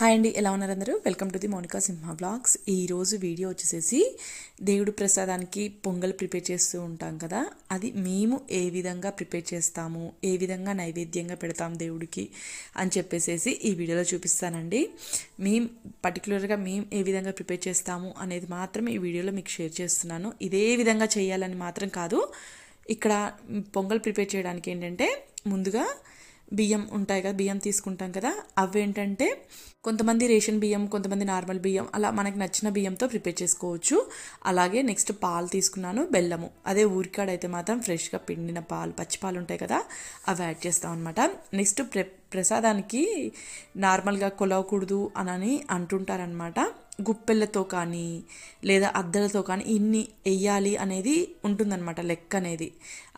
Hi అండి ఎలా ఉన్నారు అందరూ? Welcome to the Monika Simha vlogs ఈరోజు వీడియో వచ్చేసేసి దేవుడు ప్రసాదానికి పొంగల్ ప్రిపేర్ చేస్తూ ఉంటాం కదా అది మేము ఏ విధంగా ప్రిపేర్ చేస్తాము ఏ విధంగా నైవేద్యంగా పెడతాం దేవుడికి అని చెప్పేసేసి ఈ వీడియోలో చూపిస్తానండి. మేము పర్టికులర్గా మేము ఏ విధంగా ప్రిపేర్ చేస్తాము అనేది మాత్రం ఈ వీడియోలో మీకు షేర్ చేస్తున్నాను. ఇదే విధంగా చేయాలని మాత్రం కాదు ఇక్కడ పొంగల్ ప్రిపేర్ చేయడానికి ఏంటంటే ముందుగా బియ్యం ఉంటాయి కదా బియ్యం తీసుకుంటాం కదా అవి ఏంటంటే కొంతమంది రేషన్ బియ్యం కొంతమంది నార్మల్ బియ్యం అలా మనకి నచ్చిన బియ్యంతో ప్రిపేర్ చేసుకోవచ్చు. అలాగే నెక్స్ట్ పాలు తీసుకున్నాను బెల్లము. అదే ఊరికాడైతే మాత్రం ఫ్రెష్గా పిండిన పాలు పచ్చి పాలు ఉంటాయి కదా అవి యాడ్ చేస్తాం అనమాట నెక్స్ట్ ప్రె ప్రసాదానికి నార్మల్గా కొలవకూడదు అని అంటుంటారనమాట గుప్పెళ్ళతో కానీ లేదా అద్దలతో కానీ ఇన్ని వెయ్యాలి అనేది ఉంటుందన్నమాట లెక్క అనేది.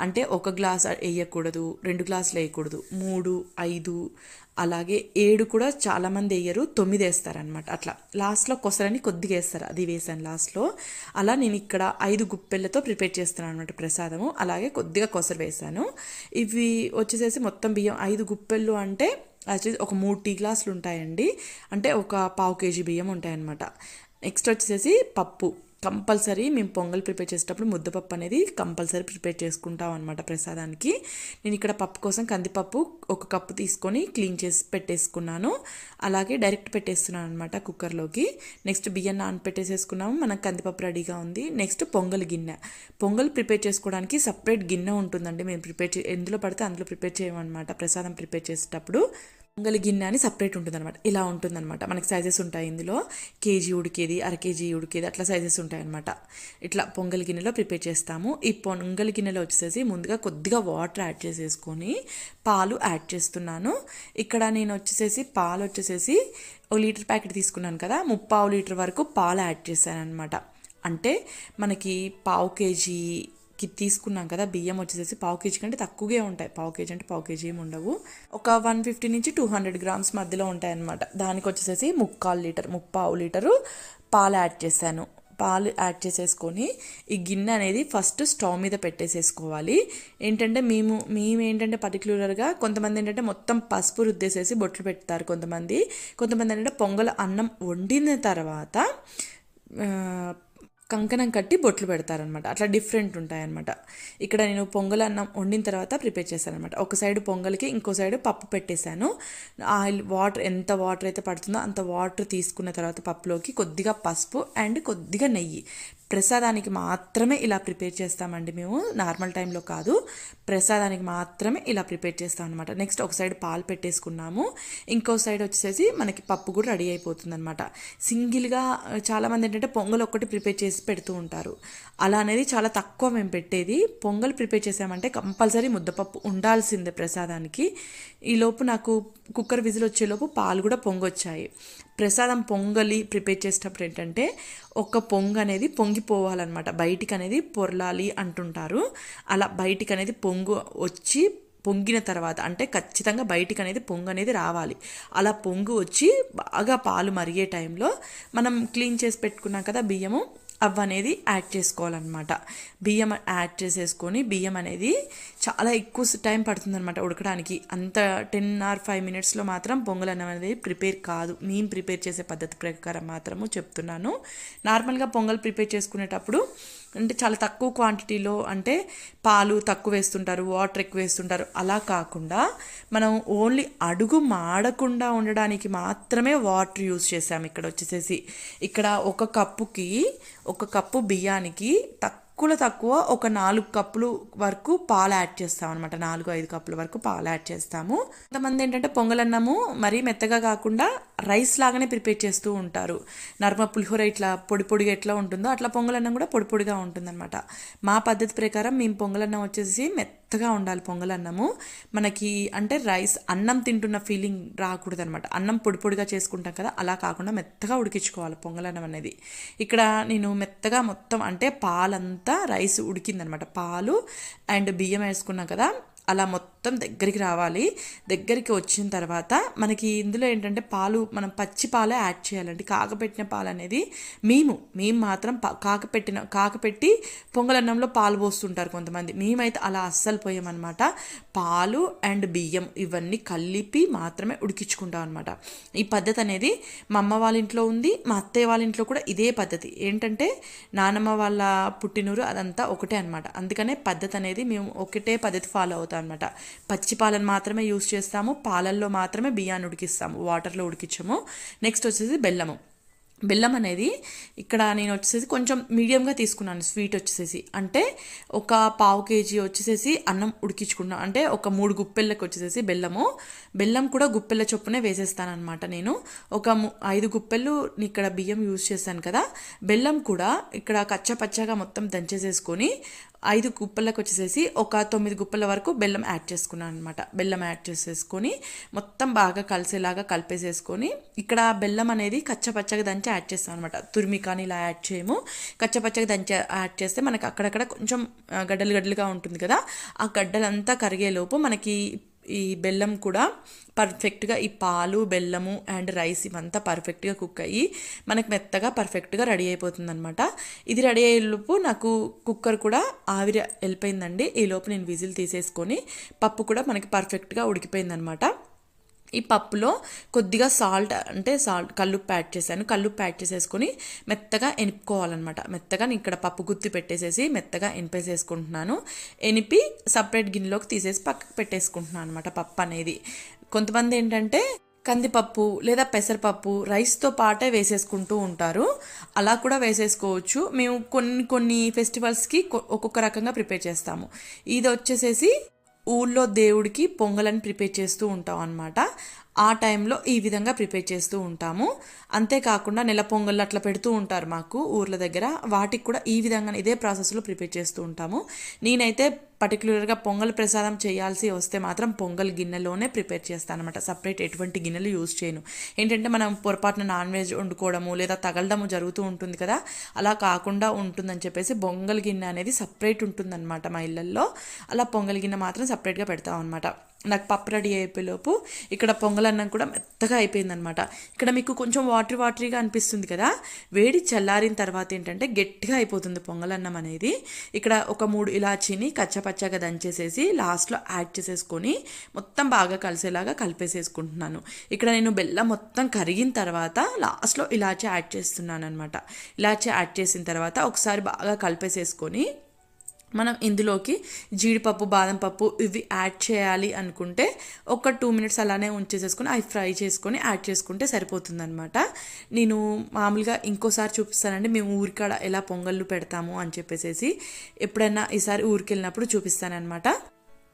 అంటే ఒక గ్లాస్ వేయకూడదు రెండు గ్లాసులు వేయకూడదు మూడు ఐదు అలాగే ఏడు కూడా చాలామంది వేయరు తొమ్మిది వేస్తారనమాట అట్లా. లాస్ట్లో కొసరని కొద్దిగా వేస్తారు అది వేసాను లాస్ట్లో. అలా నేను ఇక్కడ ఐదు గుప్పెళ్ళతో ప్రిపేర్ చేస్తున్నాను అనమాట ప్రసాదము అలాగే కొద్దిగా కొసరు వేసాను. ఇవి వచ్చేసేసి మొత్తం బియ్యం ఐదు గుప్పెళ్ళు అంటే యాక్చువల్లీ ఒక మూడు టీ గ్లాసులు ఉంటాయండి. అంటే ఒక పావు కేజీ బియ్యం ఉంటాయన్నమాట. నెక్స్ట్ వచ్చేసి పప్పు. కంపల్సరీ మేము పొంగల్ ప్రిపేర్ చేసేటప్పుడు ముద్దపప్పు అనేది కంపల్సరీ ప్రిపేర్ చేసుకుంటాం అనమాట ప్రసాదానికి. నేను ఇక్కడ పప్పు కోసం కందిపప్పు ఒక కప్పు తీసుకొని క్లీన్ చేసి పెట్టేసుకున్నాను. అలాగే డైరెక్ట్ పెట్టేస్తున్నాను అనమాట కుక్కర్లోకి. నెక్స్ట్ బియ్యం నానపెట్టేసేసుకున్నాము. మనకు కందిపప్పు రెడీగా ఉంది. నెక్స్ట్ పొంగల్ గిన్నె. పొంగల్ ప్రిపేర్ చేసుకోవడానికి సపరేట్ గిన్నె ఉంటుందండి. మేము ప్రిపేర్ చే ఎందులో పడితే అందులో ప్రిపేర్ చేయమన్నమాట ప్రసాదం ప్రిపేర్ చేసేటప్పుడు. పొంగలి గిన్నె అని సపరేట్ ఉంటుందన్నమాట. ఇలా ఉంటుందన్నమాట. మనకి సైజెస్ ఉంటాయి ఇందులో. కేజీ ఉడికేది అర కేజీ ఉడికేది అట్లా సైజెస్ ఉంటాయి అనమాట ఇట్లా పొంగలి గిన్నెలో ప్రిపేర్ చేస్తాము. ఈ పొంగలి గిన్నెలో వచ్చేసి ముందుగా కొద్దిగా వాటర్ యాడ్ చేసేసుకొని పాలు యాడ్ చేస్తున్నాను. ఇక్కడ నేను వచ్చేసేసి పాలు వచ్చేసేసి ఒక లీటర్ ప్యాకెట్ తీసుకున్నాను కదా ముప్పావు లీటర్ వరకు పాలు యాడ్ చేశాను అనమాట అంటే మనకి పావు కేజీ తీసుకున్నాం కదా బియ్యం వచ్చేసి పావు కేజీ కంటే తక్కువగా ఉంటాయి. పావు కేజీ అంటే పావు కేజీ ఏమి ఉండవు. ఒక వన్ ఫిఫ్టీ నుంచి టూ హండ్రెడ్ గ్రామ్స్ మధ్యలో ఉంటాయి అన్నమాట. దానికి వచ్చేసి ముక్కాలు లీటర్ ముప్పావు లీటరు పాలు యాడ్ చేశాను. పాలు యాడ్ చేసేసుకొని ఈ గిన్నె అనేది ఫస్ట్ స్టవ్ మీద పెట్టేసేసుకోవాలి. ఏంటంటే మేము మేము ఏంటంటే పర్టికులర్గా కొంతమంది ఏంటంటే మొత్తం పసుపు రుద్దేసేసి బొట్లు పెడతారు కొంతమంది. కొంతమంది ఏంటంటే పొంగల్ అన్నం వండిన తర్వాత కంకణం కట్టి బొట్లు పెడతారనమాట అట్లా డిఫరెంట్ ఉంటాయన్నమాట. ఇక్కడ నేను పొంగల్ అన్నం వండిన తర్వాత ప్రిపేర్ చేశాను అనమాట ఒక సైడ్ పొంగల్కి ఇంకో సైడ్ పప్పు పెట్టేశాను. ఆయిల్ వాటర్ ఎంత వాటర్ అయితే పడుతుందో అంత వాటర్ తీసుకున్న తర్వాత పప్పులోకి కొద్దిగా పసుపు అండ్ కొద్దిగా నెయ్యి. ప్రసాదానికి మాత్రమే ఇలా ప్రిపేర్ చేస్తామండి మేము. నార్మల్ టైంలో కాదు. ప్రసాదానికి మాత్రమే ఇలా ప్రిపేర్ చేస్తాం అనమాట నెక్స్ట్ ఒక సైడ్ పాలు పెట్టేసుకున్నాము. ఇంకో సైడ్ వచ్చేసి మనకి పప్పు కూడా రెడీ అయిపోతుంది అనమాట సింగిల్గా చాలామంది ఏంటంటే పొంగల్ ఒక్కటి ప్రిపేర్ చేసి పెడుతూ ఉంటారు. అలా అనేది చాలా తక్కువ మేము పెట్టేది. పొంగల్ ప్రిపేర్ చేసామంటే కంపల్సరీ ముద్దపప్పు ఉండాల్సిందే ప్రసాదానికి. ఈలోపు నాకు కుక్కర్ విజిల్ వచ్చేలోపు పాలు కూడా పొంగొచ్చాయి. ప్రసాదం పొంగలి ప్రిపేర్ చేసేటప్పుడు ఏంటంటే ఒక పొంగు అనేది పొంగిపోవాలన్నమాట. బయటికి అనేది పొరలాలి అంటుంటారు. అలా బయటికి అనేది పొంగు వచ్చి పొంగిన తర్వాత అంటే ఖచ్చితంగా బయటికి అనేది పొంగు అనేది రావాలి. అలా పొంగు వచ్చి బాగా పాలు మరిగే టైంలో మనం క్లీన్ చేసి పెట్టుకున్నాం కదా బియ్యము అవ్వ అనేది యాడ్ చేసుకోవాలన్నమాట. బియ్యం యాడ్ చేసేసుకొని బియ్యం అనేది చాలా ఎక్కువ టైం పడుతుందన్నమాట ఉడకడానికి. అంత టెన్ ఆర్ ఫైవ్ మినిట్స్లో మాత్రం పొంగల్ అన్నం అనేది ప్రిపేర్ కాదు. మేము ప్రిపేర్ చేసే పద్ధతి ప్రకారం మాత్రము చెప్తున్నాను. నార్మల్గా పొంగల్ ప్రిపేర్ చేసుకునేటప్పుడు అంటే చాలా తక్కువ క్వాంటిటీలో అంటే పాలు తక్కువ వేస్తుంటారు వాటర్ ఎక్కువ వేస్తుంటారు. అలా కాకుండా మనం ఓన్లీ అడుగు మాడకుండా ఉండడానికి మాత్రమే వాటర్ యూస్ చేసాము ఇక్కడ వచ్చేసేసి. ఇక్కడ ఒక కప్పుకి ఒక కప్పు బియ్యానికి తక్కువ తక్కువలో తక్కువ ఒక నాలుగు కప్పులు వరకు పాలు యాడ్ చేస్తాం అనమాట నాలుగు ఐదు కప్పుల వరకు పాలు యాడ్ చేస్తాము. కొంతమంది ఏంటంటే పొంగలన్నము మరీ మెత్తగా కాకుండా రైస్ లాగానే ప్రిపేర్ చేస్తూ ఉంటారు. నర్మ పులిహోర ఇట్లా పొడి పొడిగా ఎట్లా ఉంటుందో అట్లా పొంగలన్నం కూడా పొడి పొడిగా ఉంటుందన్నమాట. మా పద్ధతి ప్రకారం మేము పొంగలన్నం వచ్చేసి మెత్తగా ఉండాలి పొంగలన్నము. మనకి అంటే రైస్ అన్నం తింటున్న ఫీలింగ్ రాకూడదు అనమాట అన్నం పొడి పొడిగా చేసుకుంటాం కదా అలా కాకుండా మెత్తగా ఉడికించుకోవాలి పొంగలన్నం అనేది. ఇక్కడ నేను మెత్తగా మొత్తం అంటే పాలంతా రైస్ ఉడికిందనమాట పాలు అండ్ బియ్యం వేసుకున్నాం కదా అలా మొత్తం దగ్గరికి రావాలి. దగ్గరికి వచ్చిన తర్వాత మనకి ఇందులో ఏంటంటే పాలు మనం పచ్చి పాలే యాడ్ చేయాలండి. కాకపెట్టిన పాలు అనేది మేము మేము మాత్రం పా- కాకపెట్టిన కాకపెట్టి పొంగలన్నంలో పాలు పోస్తుంటారు కొంతమంది. మేమైతే అలా అస్సలు పోయామన్నమాట. పాలు అండ్ బియ్యం ఇవన్నీ కలిపి మాత్రమే ఉడికించుకుంటాం అనమాట ఈ పద్ధతి అనేది మా అమ్మ వాళ్ళ ఇంట్లో ఉంది మా అత్తయ్య వాళ్ళ ఇంట్లో కూడా ఇదే పద్ధతి. ఏంటంటే నానమ్మ వాళ్ళ పుట్టినూరు అదంతా ఒకటే అనమాట అందుకనే పద్ధతి అనేది మేము ఒకటే పద్ధతి ఫాలో అవుతాం. అనమాట పచ్చి పాలను మాత్రమే యూస్ చేస్తాము పాలల్లో మాత్రమే బియ్యాన్ని ఉడికిస్తాము వాటర్లో ఉడికించము. నెక్స్ట్ వచ్చేసి బెల్లము. బెల్లం అనేది ఇక్కడ నేను వచ్చేసి కొంచెం మీడియంగా తీసుకున్నాను స్వీట్ వచ్చేసి అంటే ఒక పావు కేజీ వచ్చేసేసి అన్నం ఉడికించుకున్నాను అంటే ఒక మూడు గుప్పెళ్ళకి వచ్చేసేసి బెల్లము. బెల్లం కూడా గుప్పెళ్ళ చొప్పునే వేసేస్తాను అనమాట నేను. ఒక ఐదు గుప్పెళ్ళు ఇక్కడ బియ్యం యూజ్ చేశాను కదా. బెల్లం కూడా ఇక్కడ కచ్చా పచ్చగా మొత్తం దంచేసేసుకొని ఐదు గుప్పలకు వచ్చేసేసి ఒక తొమ్మిది గుప్పల వరకు బెల్లం యాడ్ చేసుకున్నాను అనమాట బెల్లం యాడ్ చేసేసుకొని మొత్తం బాగా కలిసేలాగా కలిపేసేసుకొని ఇక్కడ బెల్లం అనేది కచ్చపచ్చగా దంచి యాడ్ చేస్తాం అనమాట తురిమి కానీ ఇలా యాడ్ చేయము. కచ్చపచ్చగా దంచి యాడ్ చేస్తే మనకి అక్కడక్కడ కొంచెం గడ్డలు గడ్డలుగా ఉంటుంది కదా. ఆ గడ్డలంతా కరిగేలోపు మనకి ఈ బెల్లం కూడా పర్ఫెక్ట్గా ఈ పాలు బెల్లము అండ్ రైస్ ఇవంతా పర్ఫెక్ట్గా కుక్ అయ్యి మనకు మెత్తగా పర్ఫెక్ట్గా రెడీ అయిపోతుందనమాట ఇది రెడీ అయ్యేలోపు నాకు కుక్కర్ కూడా ఆవిరి వెళ్ళిపోయిందండి ఈ లోపు నేను విజిల్ తీసేసుకొని పప్పు కూడా మనకి పర్ఫెక్ట్గా ఉడికిపోయిందనమాట ఈ పప్పులో కొద్దిగా సాల్ట్ అంటే సాల్ట్ కల్లుప్పు యాడ్ చేశాను. కల్లుప్పు యాడ్ చేసేసుకొని మెత్తగా ఎనుపుకోవాలన్నమాట మెత్తగా నేను ఇక్కడ పప్పు గుత్తి పెట్టేసేసి మెత్తగా ఎనిపేసేసుకుంటున్నాను. ఎనిపి సపరేట్ గిన్నెలోకి తీసేసి పక్కకు పెట్టేసుకుంటున్నాను అనమాట పప్పు అనేది. కొంతమంది ఏంటంటే కందిపప్పు లేదా పెసరపప్పు రైస్తో పాటే వేసేసుకుంటూ ఉంటారు. అలా కూడా వేసేసుకోవచ్చు. మేము కొన్ని కొన్ని ఫెస్టివల్స్కి ఒక్కొక్క రకంగా ప్రిపేర్ చేస్తాము. ఇది వచ్చేసేసి ఊళ్ళో దేవుడికి పొంగలని ప్రిపేర్ చేస్తూ ఉంటాం అనమాట ఆ టైంలో ఈ విధంగా ప్రిపేర్ చేస్తూ ఉంటాము. అంతేకాకుండా నెల పొంగళ్ళు అట్లా పెడుతూ ఉంటారు మాకు ఊర్ల దగ్గర. వాటికి కూడా ఈ విధంగా ఇదే ప్రాసెస్లో ప్రిపేర్ చేస్తూ ఉంటాము. నేనైతే పర్టికులర్గా పొంగల్ ప్రసాదం చేయాల్సి వస్తే మాత్రం పొంగల్ గిన్నెలోనే ప్రిపేర్ చేస్తాను అనమాట సపరేట్ ఎటువంటి గిన్నెలు యూజ్ చేయను. ఏంటంటే మనం పొరపాటున నాన్ వెజ్ వండుకోవడము లేదా తగలడము జరుగుతూ ఉంటుంది కదా అలా కాకుండా ఉంటుందని చెప్పేసి పొంగల్ గిన్నె అనేది సపరేట్ ఉంటుందన్నమాట మా ఇళ్ళల్లో. అలా పొంగల్ గిన్నె మాత్రం సపరేట్గా పెడతాం అనమాట నాకు పప్పు రెడీ అయిపోయేలోపు ఇక్కడ పొంగలన్నం కూడా మెత్తగా అయిపోయిందనమాట. ఇక్కడ మీకు కొంచెం వాటర్ వాటరీగా అనిపిస్తుంది కదా? వేడి చల్లారిన తర్వాత ఏంటంటే గట్టిగా అయిపోతుంది పొంగలన్నం అనేది. ఇక్కడ ఒక మూడు ఇలాచీని కచ్చపచ్చగా దంచేసేసి లాస్ట్లో యాడ్ చేసేసుకొని మొత్తం బాగా కలిసేలాగా కలిపేసేసుకుంటున్నాను. ఇక్కడ నేను బెల్లం మొత్తం కరిగిన తర్వాత లాస్ట్లో ఇలాచీ యాడ్ చేస్తున్నాను అనమాట ఇలాచీ యాడ్ చేసిన తర్వాత ఒకసారి బాగా కలిపేసేసుకొని మనం ఇందులోకి జీడిపప్పు బాదం పప్పు ఇవి యాడ్ చేయాలి అనుకుంటే ఒక టూ మినిట్స్ అలానే ఉంచేసేసుకొని అవి ఫ్రై చేసుకొని యాడ్ చేసుకుంటే సరిపోతుందనమాట నేను మామూలుగా ఇంకోసారి చూపిస్తానండి మేము ఊరికాడ ఎలా పొంగళ్ళు పెడతాము అని చెప్పేసి ఎప్పుడైనా ఈసారి ఊరికి వెళ్ళినప్పుడు చూపిస్తానన్నమాట.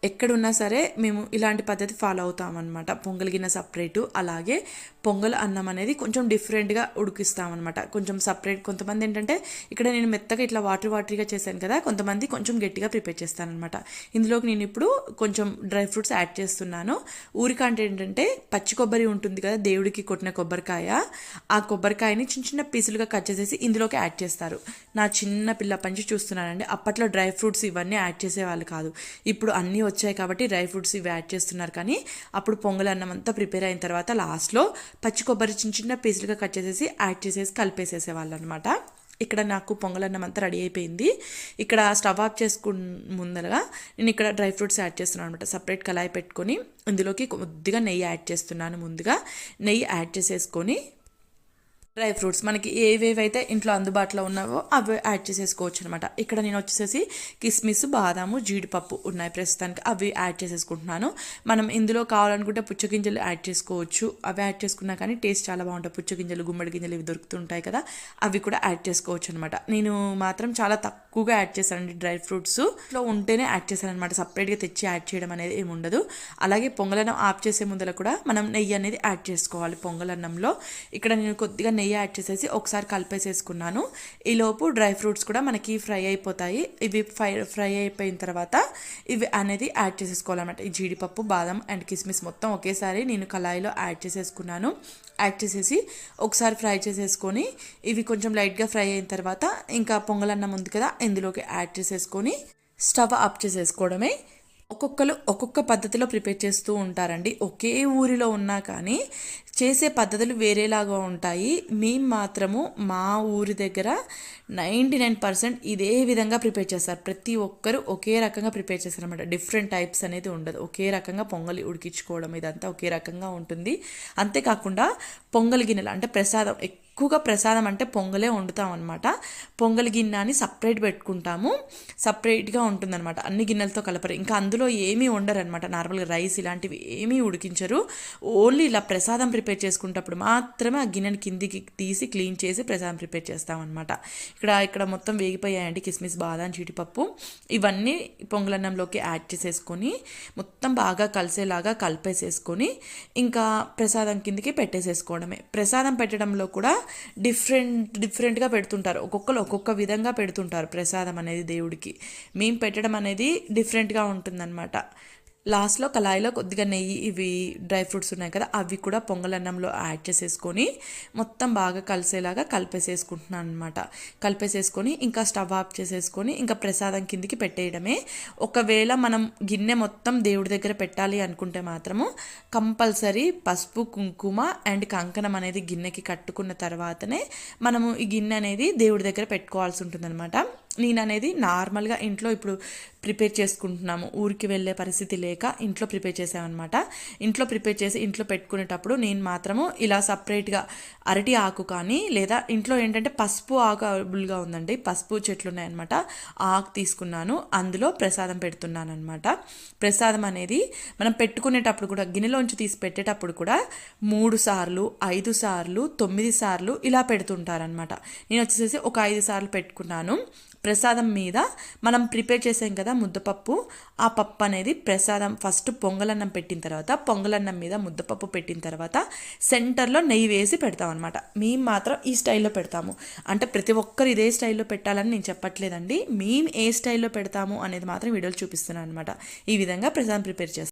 ఎక్కడున్నా సరే మేము ఇలాంటి పద్ధతి ఫాలో అవుతామన్నమాట. పొంగల్ గిన్నె సపరేటు అలాగే పొంగల్ అన్నం అనేది కొంచెం డిఫరెంట్గా ఉడికిస్తామన్నమాట. కొంచెం సపరేట్ కొంతమంది ఏంటంటే ఇక్కడ నేను మెత్తగా ఇట్లా వాటర్ వాటరీగా చేశాను కదా కొంతమంది కొంచెం గట్టిగా ప్రిపేర్ చేస్తానమాట ఇందులోకి నేను ఇప్పుడు కొంచెం డ్రై ఫ్రూట్స్ యాడ్ చేస్తున్నాను. ఊరికంటే ఏంటంటే పచ్చి కొబ్బరి ఉంటుంది కదా దేవుడికి కొట్టిన కొబ్బరికాయ ఆ కొబ్బరికాయని చిన్న చిన్న పీసులుగా కట్ చేసేసి ఇందులోకి యాడ్ చేస్తారు. నా చిన్న పిల్ల పంచి చూస్తున్నానండి. అప్పట్లో డ్రై ఫ్రూట్స్ ఇవన్నీ యాడ్ చేసేవాళ్ళు కాదు. ఇప్పుడు అన్నీ వచ్చాయి కాబట్టి డ్రై ఫ్రూట్స్ ఇవి యాడ్ చేస్తున్నారు. కానీ అప్పుడు పొంగల్ అన్నం అంతా ప్రిపేర్ అయిన తర్వాత లాస్ట్లో పచ్చి కొబ్బరి చిన్న చిన్న పీసులుగా కట్ చేసేసి యాడ్ చేసేసి కలిపేసేసేవాళ్ళు అనమాట ఇక్కడ నాకు పొంగలన్నం అంతా రెడీ అయిపోయింది. ఇక్కడ స్టవ్ ఆఫ్ చేసుకు ముందరగా నేను ఇక్కడ డ్రై ఫ్రూట్స్ యాడ్ చేస్తున్నాను అనమాట. సపరేట్ కళాయి పెట్టుకొని ఇందులోకి కొద్దిగా నెయ్యి యాడ్ చేస్తున్నాను ముందుగా. నెయ్యి యాడ్ చేసేసుకొని డ్రై ఫ్రూట్స్ మనకి ఏవేవైతే ఇంట్లో అందుబాటులో ఉన్నావో అవి యాడ్ చేసేసుకోవచ్చు అనమాట ఇక్కడ నేను వచ్చేసేసి కిస్మిస్ బాదాము జీడిపప్పు ఉన్నాయి ప్రస్తుతానికి. అవి యాడ్ చేసేసుకుంటున్నాను. మనం ఇందులో కావాలనుకుంటే పుచ్చగింజలు యాడ్ చేసుకోవచ్చు. అవి యాడ్ చేసుకున్నా కానీ టేస్ట్ చాలా బాగుంటాయి. పుచ్చగింజలు గుమ్మడి గింజలు ఇవి దొరుకుతుంటాయి కదా. అవి కూడా యాడ్ చేసుకోవచ్చు అనమాట నేను మాత్రం చాలా తక్కువగా యాడ్ చేశానండి డ్రై ఫ్రూట్స్. లో ఉంటేనే యాడ్ చేశాను అనమాట సపరేట్గా తెచ్చి యాడ్ చేయడం అనేది ఏమి ఉండదు. అలాగే పొంగలన్నం ఆఫ్ చేసే ముందర కూడా మనం నెయ్యి అనేది యాడ్ చేసుకోవాలి పొంగలన్నంలో. ఇక్కడ నేను కొద్దిగా నెయ్యి యాడ్ చేసేసి ఒకసారి కలిపేసేసుకున్నాను. ఈలోపు డ్రై ఫ్రూట్స్ కూడా మనకి ఫ్రై అయిపోతాయి. ఇవి ఫ్రై ఫ్రై అయిపోయిన తర్వాత ఇవి అనేది యాడ్ చేసేసుకోవాలన్నమాట. ఈ జీడిపప్పు బాదం అండ్ కిస్మిస్ మొత్తం ఒకేసారి నేను కళాయిలో యాడ్ చేసేసుకున్నాను. యాడ్ చేసేసి ఒకసారి ఫ్రై చేసేసుకొని ఇవి కొంచెం లైట్గా ఫ్రై అయిన తర్వాత ఇంకా పొంగలన్నం ఉంది కదా ఇందులోకి యాడ్ చేసేసుకొని స్టవ్ ఆఫ్ చేసేసుకోవడమే. ఒక్కొక్కరు ఒక్కొక్క పద్ధతిలో ప్రిపేర్ చేస్తూ ఉంటారండి. ఒకే ఊరిలో ఉన్నా కానీ చేసే పద్ధతులు వేరేలాగా ఉంటాయి. మేము మాత్రము మా ఊరి దగ్గర నైంటీ నైన్ పర్సెంట్ ఇదే విధంగా ప్రిపేర్ చేస్తారు. ప్రతి ఒక్కరు ఒకే రకంగా ప్రిపేర్ చేస్తారు అనమాట డిఫరెంట్ టైప్స్ అనేది ఉండదు. ఒకే రకంగా పొంగలి ఉడికించుకోవడం ఇదంతా ఒకే రకంగా ఉంటుంది. అంతేకాకుండా పొంగల్ గిన్నెలు అంటే ప్రసాదం ఎక్కువగా ప్రసాదం అంటే పొంగలే వండుతాం అనమాట పొంగల్ గిన్నె అని సపరేట్ పెట్టుకుంటాము. సపరేట్గా ఉంటుందన్నమాట. అన్ని గిన్నెలతో కలపరు. ఇంకా అందులో ఏమీ వండరు అనమాట నార్మల్గా రైస్ ఇలాంటివి ఏమీ ఉడికించరు. ఓన్లీ ఇలా ప్రసాదం ప్రిపేర్ చేసుకునేటప్పుడు మాత్రమే ఆ గిన్నెని కిందికి తీసి క్లీన్ చేసి ప్రసాదం ప్రిపేర్ చేస్తామన్నమాట. ఇక్కడ ఇక్కడ మొత్తం వేగిపోయాయండి కిస్మిస్ బాదం జీడిపప్పు. ఇవన్నీ పొంగలన్నంలోకి యాడ్ చేసేసుకొని మొత్తం బాగా కలిసేలాగా కలిపేసేసుకొని ఇంకా ప్రసాదం కిందికి పెట్టేసేసుకోవడమే. ప్రసాదం పెట్టడంలో కూడా డిఫరెంట్ డిఫరెంట్గా పెడుతుంటారు. ఒక్కొక్కరు ఒక్కొక్క విధంగా పెడుతుంటారు ప్రసాదం అనేది దేవుడికి. మేము పెట్టడం అనేది డిఫరెంట్గా ఉంటుందన్నమాట. లాస్ట్లో కళాయిలో కొద్దిగా నెయ్యి ఇవి డ్రై ఫ్రూట్స్ ఉన్నాయి కదా అవి కూడా పొంగలన్నంలో యాడ్ చేసేసుకొని మొత్తం బాగా కలిసేలాగా కలిపేసేసుకుంటున్నాను అనమాట కలిపేసేసుకొని ఇంకా స్టవ్ ఆఫ్ చేసేసుకొని ఇంకా ప్రసాదం కిందికి పెట్టేయడమే. ఒకవేళ మనం గిన్నె మొత్తం దేవుడి దగ్గర పెట్టాలి అనుకుంటే మాత్రము కంపల్సరీ పసుపు కుంకుమ అండ్ కంకణం అనేది గిన్నెకి కట్టుకున్న తర్వాతనే మనము ఈ గిన్నె అనేది దేవుడి దగ్గర పెట్టుకోవాల్సి ఉంటుందన్నమాట. నేను అనేది నార్మల్గా ఇంట్లో ఇప్పుడు ప్రిపేర్ చేసుకుంటున్నాము. ఊరికి వెళ్ళే పరిస్థితి లేక ఇంట్లో ప్రిపేర్ చేసామన్నమాట. ఇంట్లో ప్రిపేర్ చేసి ఇంట్లో పెట్టుకునేటప్పుడు నేను మాత్రము ఇలా సపరేట్గా అరటి ఆకు కానీ లేదా ఇంట్లో ఏంటంటే పసుపు ఆకు అవైలబుల్గా ఉందండి. పసుపు చెట్లు ఉన్నాయన్నమాట. ఆకు తీసుకున్నాను. అందులో ప్రసాదం పెడుతున్నాను అనమాట ప్రసాదం అనేది మనం పెట్టుకునేటప్పుడు కూడా గిన్నెలోంచి తీసి పెట్టేటప్పుడు కూడా మూడు సార్లు ఐదు సార్లు తొమ్మిది సార్లు ఇలా పెడుతుంటారనమాట నేను వచ్చేసి ఒక ఐదు సార్లు పెట్టుకున్నాను. ప్రసాదం మీద మనం ప్రిపేర్ చేసాం కదా ముద్దపప్పు. ఆ పప్పు అనేది ప్రసాదం. ఫస్ట్ పొంగలన్నం పెట్టిన తర్వాత పొంగలన్నం మీద ముద్దపప్పు పెట్టిన తర్వాత సెంటర్లో నెయ్యి వేసి పెడతాం అనమాట మేము మాత్రం ఈ స్టైల్లో పెడతాము. అంటే ప్రతి ఒక్కరు ఇదే స్టైల్లో పెట్టాలని నేను చెప్పట్లేదండి. మేము ఏ స్టైల్లో పెడతాము అనేది మాత్రం వీడియోలు చూపిస్తున్నాను అనమాట ఈ విధంగా ప్రసాదం ప్రిపేర్ చేస్తాం.